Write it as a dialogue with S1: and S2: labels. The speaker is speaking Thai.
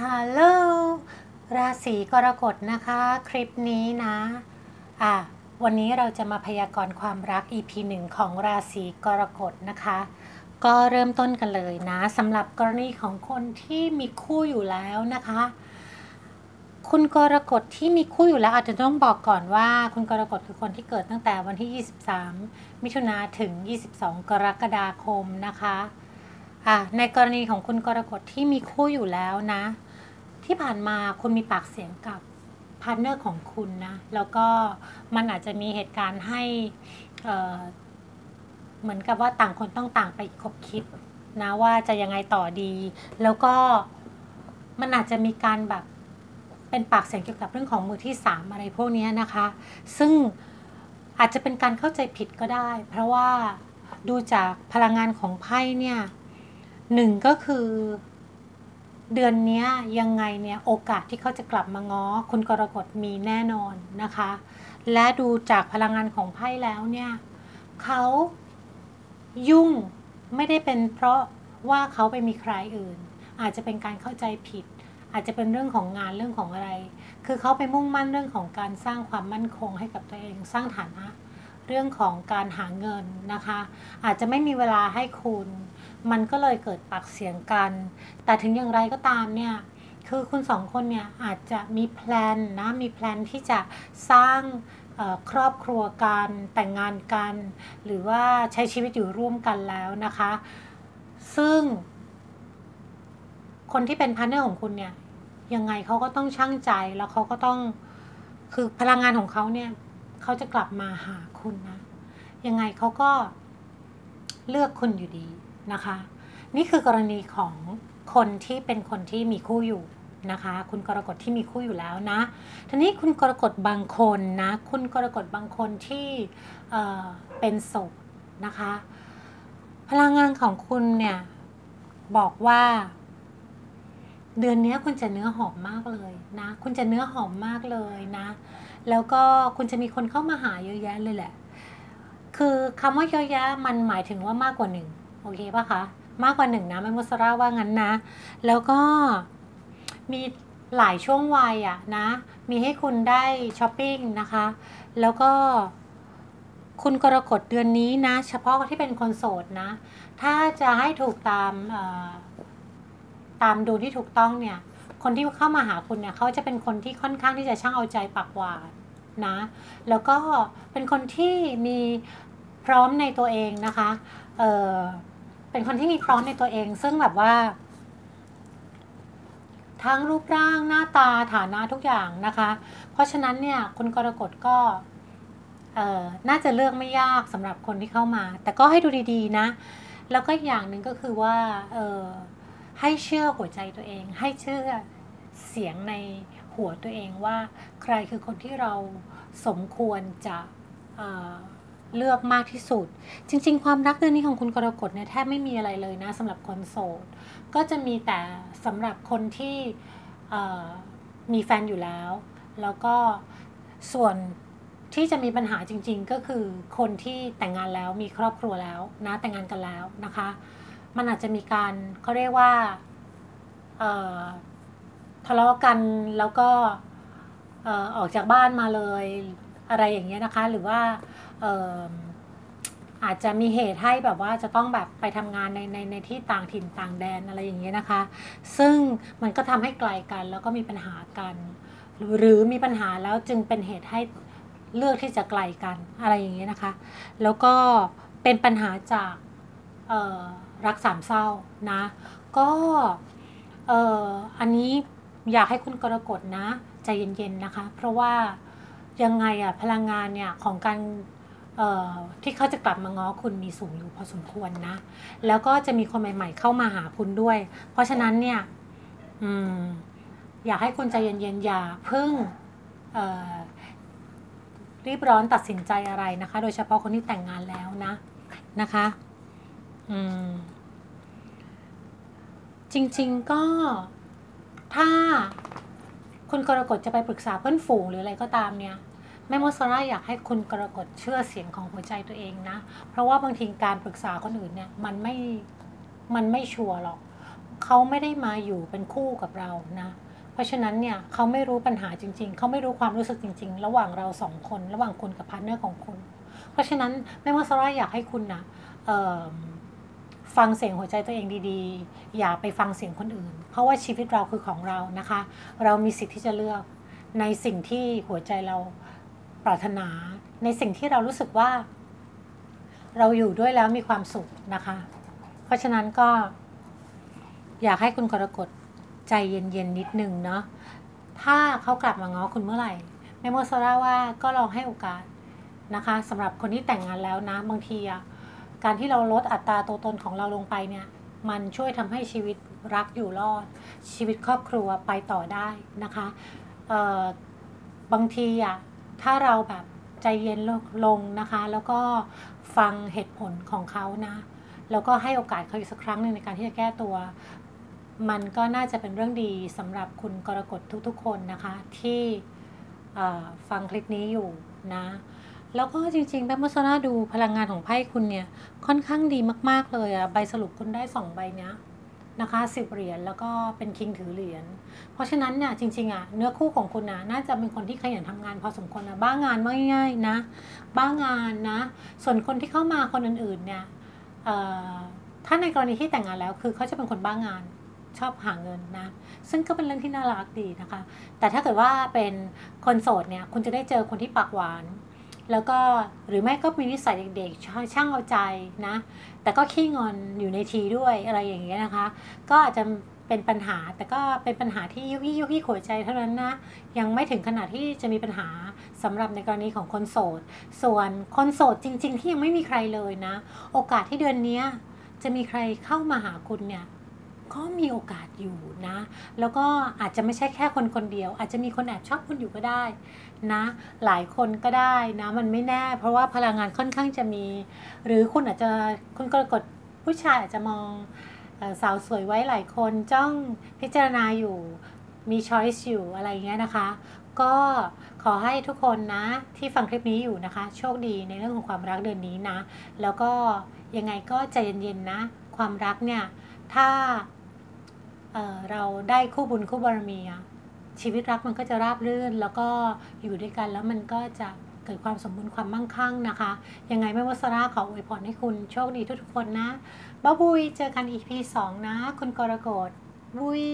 S1: ฮัลโหลราศีกรกฎนะคะ คลิปนี้นะอะวันนี้เราจะมาพยากรณ์ความรัก EP หนึ่งของราศีกรกฎนะคะ ก็เริ่มต้นกันเลยนะสำหรับกรณีของคนที่มีคู่อยู่แล้วนะคะ คุณกรกฎที่มีคู่อยู่แล้วอาจจะต้องบอกก่อนว่า คุณกรกฎคือคนที่เกิดตั้งแต่วันที่ 23 มิถุนาถึง 22 กรกฎาคมนะคะ อะในกรณีของคุณกรกฎที่มีคู่อยู่แล้วนะ ที่ผ่านมาคุณมีปากเสียงกับพาร์ทเนอร์ของคุณนะ แล้วก็มันอาจจะมีเหตุการณ์ให้เอ่อเหมือนกับว่าต่างคนต้องต่างไปคบคิดนะว่าจะยังไงต่อดี แล้วก็มันอาจจะมีการแบบเป็นปากเสียงเกี่ยวกับเรื่องของมือที่สามอะไรพวกนี้นะคะ ซึ่งอาจจะเป็นการเข้าใจผิดก็ได้ เพราะว่าดูจากพลังงานของไพ่เนี่ย หนึ่งก็คือ เดือนนี้ยังไงเนี่ยโอกาสที่เขาจะกลับมาง้อคุณกรกฎมีแน่นอนนะคะ และดูจากพลังงานของไพ่แล้วเนี่ยเขายุ่งไม่ได้เป็นเพราะว่าเขาไปมีใครอื่น อาจจะเป็นการเข้าใจผิด อาจจะเป็นเรื่องของงานเรื่องของอะไร คือเขาไปมุ่งมั่นเรื่องของการสร้างความมั่นคงให้กับตัวเองสร้างฐานะ เรื่องของการหาเงินนะคะ อาจจะไม่มีเวลาให้คุณ มันก็เลยเกิดปากเสียงกัน แต่ถึงอย่างไรก็ตามเนี่ยคือคุณสองคนเนี่ยอาจจะมีแพลนนะมีแพลนที่จะสร้างครอบครัวกันแต่งงานกัน หรือว่าใช้ชีวิตอยู่ร่วมกันแล้วนะคะ ซึ่ง คนที่เป็นพาร์ทเนอร์ของคุณเนี่ยยังไงเขาก็ต้องช่างใจแล้วเขาก็ต้องคือพลังงานของเขาเนี่ยเขาจะกลับมาหาคุณนะ ยังไงเขาก็เลือกคุณอยู่ดี นะคะ นี่คือกรณีของคนที่เป็นคนที่มีคู่อยู่นะคะ คุณกรกฎที่มีคู่อยู่แล้วนะทีนี้คุณกรกฎบางคนนะคุณกรกฎบางคนที่เเป็นโสดนะคะ พลังงานของคุณเนี่ยบอกว่า เดือนนี้คุณจะเนื้อหอมมากเลยนะ คุณจะเนื้อหอมมากเลยนะ แล้วก็คุณจะมีคนเข้ามาหาเยอะแยะเลยแหละ คือคำว่าเยอะแยะมันหมายถึงว่ามากกว่าหนึ่ง โอเคปะคะ มากกว่าหนึ่งนะแม่มุสราว่างั้นนะ แล้วก็มีหลายช่วงวัยอะนะ มีให้คุณได้ช้อปปิ้งนะคะ แล้วก็คุณกรกฎเดือนนี้นะ เฉพาะที่เป็นคนโสดนะ ถ้าจะให้ถูกตามตามดูที่ถูกต้องเนี่ย คนที่เข้ามาหาคุณเนี่ยเขาจะเป็นคนที่ค่อนข้างที่จะช่างเอาใจปากหวานนะ แล้วก็เป็นคนที่มีพร้อมในตัวเองนะคะ เออ เป็นคนที่มีพร้อมในตัวเอง ซึ่งแบบว่า ทั้งรูปร่างหน้าตาฐานะทุกอย่างนะคะ เพราะฉะนั้นเนี่ยคุณกรกฎก็น่าจะเลือกไม่ยากสำหรับคนที่เข้ามา แต่ก็ให้ดูดีๆนะ แล้วก็อย่างหนึ่งก็คือว่าให้เชื่อหัวใจตัวเอง ให้เชื่อเสียงในหัวตัวเองว่า ใครคือคนที่เราสมควรจะ เลือกมากที่สุด จริง ๆ ความรักเดือนนี้ของคุณกรกฎเนี่ยแทบไม่มีอะไรเลยนะสำหรับคนโสด ก็จะมีแต่สำหรับคนที่มีแฟนอยู่แล้ว แล้วก็ส่วนที่จะมีปัญหาจริง ๆ ก็คือคนที่แต่งงานแล้วมีครอบครัวแล้วนะแต่งงานกันแล้วนะคะ มันอาจจะมีการเขาเรียกว่าทะเลาะกันแล้วก็ออกจากบ้านมาเลยอะไรอย่างเงี้ยนะคะ หรือว่า อาจจะมีเหตุให้แบบว่าจะต้องแบบไปทำงานในในในที่ต่างถิ่นต่างแดนอะไรอย่างเงี้ยนะคะ ซึ่งมันก็ทำให้ไกลกันแล้วก็มีปัญหากัน หรือมีปัญหาแล้วจึงเป็นเหตุให้เลือกที่จะไกลกันอะไรอย่างเงี้ยนะคะ แล้วก็เป็นปัญหาจากรักสามเศร้านะ ก็อันนี้อยากให้คุณกรกฎนะใจเย็นๆนะคะ เพราะว่ายังไงอะพลังงานเนี่ยของการ ที่เขาจะกลับมาง้อคุณมีสูงอยู่พอสมควรนะ แล้วก็จะมีคนใหม่ ๆ เข้ามาหาคุณด้วย เพราะฉะนั้นเนี่ยออยากให้คุณใจเย็นๆอย่าเพิ่งรีบร้อนตัดสินใจอะไรนะคะ โดยเฉพาะคนที่แต่งงานแล้วนะนะคะจริง ๆก็ถ้าคุณกรกฎจะไปปรึกษาเพื่อนฝูงหรืออะไรก็ตามเนี่ย แม่มดซาร่าอยากให้คุณกรกฎเชื่อเสียงของหัวใจตัวเองนะ เพราะว่าบางทีการปรึกษาคนอื่นเนี่ยมันไม่มันไม่ชัวร์หรอกเขาไม่ได้มาอยู่เป็นคู่กับเรานะ เพราะฉะนั้นเนี่ยเขาไม่รู้ปัญหาจริง ๆ เขาไม่รู้ความรู้สึกจริง ๆ ระหว่างเราสองคน ระหว่างคุณกับพาร์ทเนอร์ของคุณ เพราะฉะนั้นแม่มาซาร่าอยากให้คุณนะฟังเสียงหัวใจตัวเองดีๆ อย่าไปฟังเสียงคนอื่น เพราะว่าชีวิตเราคือของเรานะคะ เรามีสิทธิ์ที่จะเลือกในสิ่งที่หัวใจเรา ปรารถนาในสิ่งที่เรารู้สึกว่า เราอยู่ด้วยแล้วมีความสุขนะคะ เพราะฉะนั้นก็อยากให้คุณกรกฎใจเย็นๆนิดนึงเนาะถ้าเขากลับมาง้อคุณเมื่อไหร่แม่โมโซราว่าก็ลองให้โอกาสนะคะสำหรับคนที่แต่งงานแล้วนะบางทีอะการที่เราลดอัตราตัวตนของเราลงไปเนี่ยมันช่วยทำให้ชีวิตรักอยู่รอด ชีวิตครอบครัวไปต่อได้นะคะบางทีอะ ถ้าเราแบบใจเย็นลงนะคะ แล้วก็ฟังเหตุผลของเขานะ แล้วก็ให้โอกาสเขาอีกสักครั้งหนึ่งในการที่จะแก้ตัว มันก็น่าจะเป็นเรื่องดีสำหรับคุณกรกฎทุกๆ คนนะคะ ที่ฟังคลิปนี้อยู่นะ แล้วก็จริงๆแม่มสนาดูพลังงานของไพ่คุณเนี่ย ค่อนข้างดีมากๆเลยอะใบสรุปคุณได้สองใบเนี้ย นะคะสิบเหรียญแล้วก็เป็นคิงถือเหรียญเพราะฉะนั้นเนี่ยจริงๆอะเนื้อคู่ของคุณนะน่าจะเป็นคนที่ขยันทำงานพอสมควรนะบ้างานไม่ง่ายนะ บ้างานนะ ส่วนคนที่เข้ามาคนอื่นๆเนี่ยถ้าในกรณีที่แต่งงานแล้วคือเขาจะเป็นคนบ้างานชอบหาเงินนะ ซึ่งก็เป็นเรื่องที่น่ารักดีนะคะ แต่ถ้าเกิดว่าเป็นคนโสดเนี่ยคุณจะได้เจอคนที่ปากหวาน แล้วก็หรือไม่ก็มีนิสัยเด็กๆ ช่างเอาใจนะ แต่ก็ขี้งอนอยู่ในทีด้วยอะไรอย่างเงี้ยนะคะ ก็อาจจะเป็นปัญหาแต่ก็เป็นปัญหาที่ยุยยุยหัวใจเท่านั้นนะ ยังไม่ถึงขนาดที่จะมีปัญหาสำหรับในกรณีของคนโสด ส่วนคนโสดจริง ๆ ที่ยังไม่มีใครเลยนะ โอกาสที่เดือนนี้จะมีใครเข้ามาหาคุณเนี่ย ก็มีโอกาสอยู่นะ แล้วก็อาจจะไม่ใช่แค่คนคนเดียว อาจจะมีคนแอบชอบคุณอยู่ก็ได้นะ หลายคนก็ได้นะ มันไม่แน่ เพราะว่าพลังงานค่อนข้างจะมี หรือคุณอาจจะคุณกรกฎผู้ชายอาจจะมองสาวสวยไว้หลายคนจ้องพิจารณาอยู่มีช้อยส์อยู่อะไรเงี้ยนะคะ ก็ขอให้ทุกคนนะที่ฟังคลิปนี้อยู่นะคะ โชคดีในเรื่องของความรักเดือนนี้นะ แล้วก็ยังไงก็ใจเย็นๆนะ ความรักเนี่ย ถ้า เราได้คู่บุญคู่บารมีชีวิตรักมันก็จะราบรื่น แล้วก็อยู่ด้วยกันแล้วมันก็จะเกิดความสมบูรณ์ความมั่งคั่งนะคะ ยังไงแม่วัสราขออวยพรให้คุณโชคดีทุกๆคนนะบ๊าบุยเจอกันอีพีสองนะ คุณกรกฎบุย